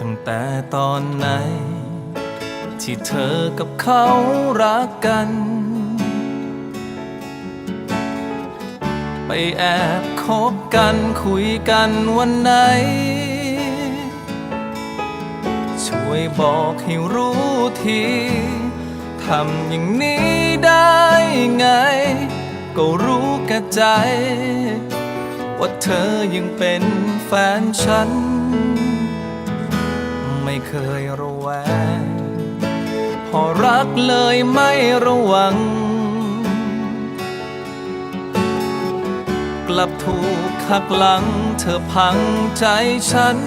ตั้งแต่ตอนไหน ที่เธอกับเขารักกัน ไปแอบคบกันคุยกันวันไหน ช่วยบอกให้รู้ทีทำอย่างนี้ได้ไง ก็รู้แก่ใจ ว่าเธอยังเป็นแฟนฉัน เคยระแวง พอรักเลยไม่ระวัง กลับถูกขักหลังเธอพังใจฉัน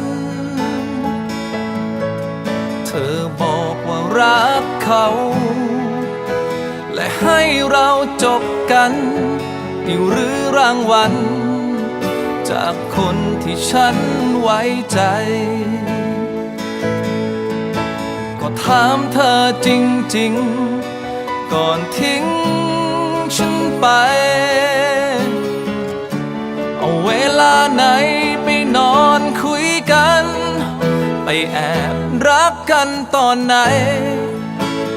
เธอบอกว่ารักเขา และให้เราจบกันนี่หรือรางวัลจากคนที่ฉันไว้ใจามเธอจริง ๆ ก่อนทิ้งฉันไป เอาเวลาไหนไปนอนคุยกัน ไปแอบรักกันตอนไหน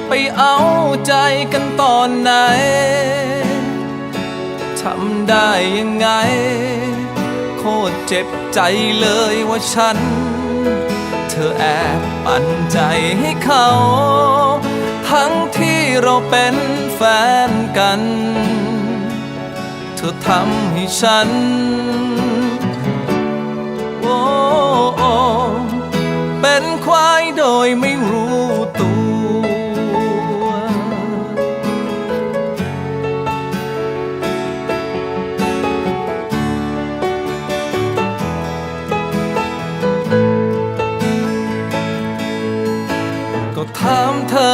ไปเอาใจกันตอนไหน ทำได้ยังไง โคตรเจ็บใจเลยว่าฉัน เธอแอบปั่นใจให้เขา ทั้งที่เราเป็นแฟนกัน เธอทำให้ฉัน โอ้โอ้เป็นควายโดยไม่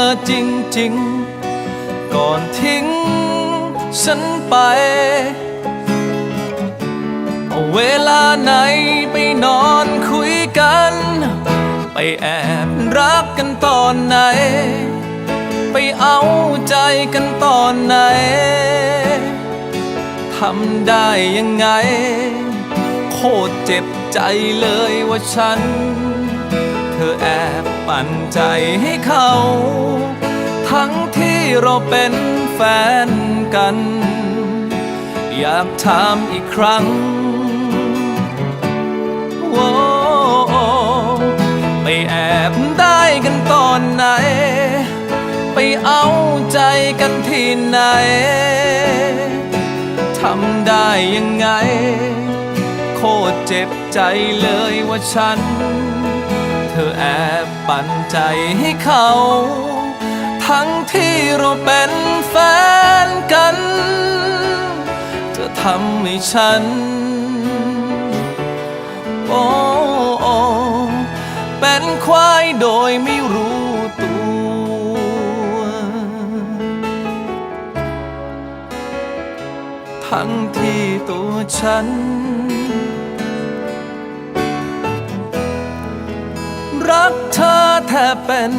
อจริงๆ ก่อนทิ้งฉันไป เอาเวลาไหนไปนอนคุยกัน ไปแอบรักกันตอนไหน ไปเอาใจกันตอนไหน ทำได้ยังไง โคตรเจ็บใจเลยว่าฉัน เธอแอบ ปั่นใจให้เขา ทั้งที่เราเป็นแฟนกัน อยากถามอีกครั้งโอ้ไปแอบได้กันตอนไหน ไปเอาใจกันที่ไหนทำได้ยังไง โคตรเจ็บใจเลยว่าฉัน ธอแอบปั่นใจให้เขา ทั้งที่เราเป็นแฟนกัน เธอทำให้ฉัน โอ้โอ้เป็นควายโดยไม่รู้ตัวทั้งที่ตัวฉัน รักเธอแทบเป็น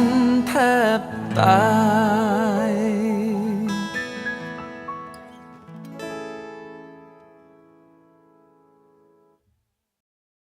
แทบตาย